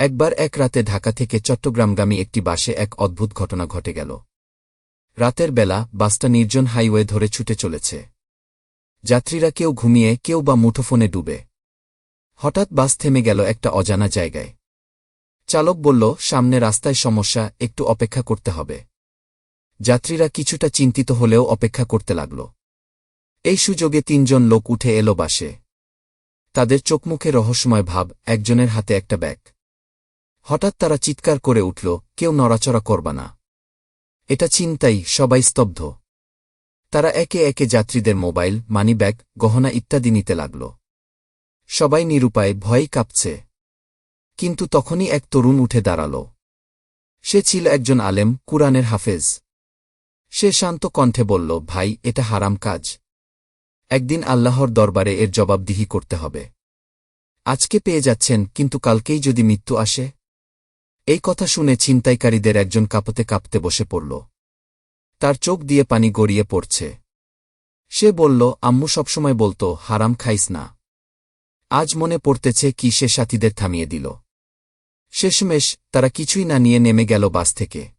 একবার এক রাতে ঢাকা থেকে চট্টগ্রামগামী একটি বাসে এক অদ্ভুত ঘটনা ঘটে গেল। রাতের বেলা বাসটা নির্জন হাইওয়ে ধরে ছুটে চলেছে। যাত্রীরা কেউ ঘুমিয়ে, কেউ বা মুঠোফোনে ডুবে। হঠাৎ বাস থেমে গেল একটা অজানা জায়গায়। চালক বলল, সামনে রাস্তায় সমস্যা, একটু অপেক্ষা করতে হবে। যাত্রীরা কিছুটা চিন্তিত হলেও অপেক্ষা করতে লাগল। এই সুযোগে তিনজন লোক উঠে এলো বাসে। তাদের চোখমুখে রহস্যময় ভাব, একজনের হাতে একটা ব্যাগ। হঠাৎ তারা চিৎকার করে উঠল, কেউ নড়াচড়া করবা না। এটা চিন্তাই সবাই স্তব্ধ। তারা একে একে যাত্রীদের মোবাইল, মানিব্যাগ, গহনা ইত্যাদি নিতে লাগল। সবাই নিরুপায় ভয়েই কাঁপছে। কিন্তু তখনই এক তরুণ উঠে দাঁড়াল। সে ছিল একজন আলেম, কুরআনের হাফেজ। সে শান্ত কণ্ঠে বলল, ভাই, এটা হারাম কাজ। একদিন আল্লাহর দরবারে এর জবাবদিহি করতে হবে। আজকে পেয়ে যাচ্ছেন, কিন্তু কালকেই যদি মৃত্যু আসে এই কথা শুনে ছিনতাইকারীদের একজন কাঁপতে কাঁপতে বসে পড়ল। তার চোখ দিয়ে পানি গড়িয়ে পড়ছে। সে বলল, আম্মু সবসময় বলতো, হারাম খাইস না। আজ মনে পড়তেছে কি সে সাথীদের থামিয়ে দিল। শেষমেশ তারা কিছুই না নিয়ে নেমে গেল বাস থেকে।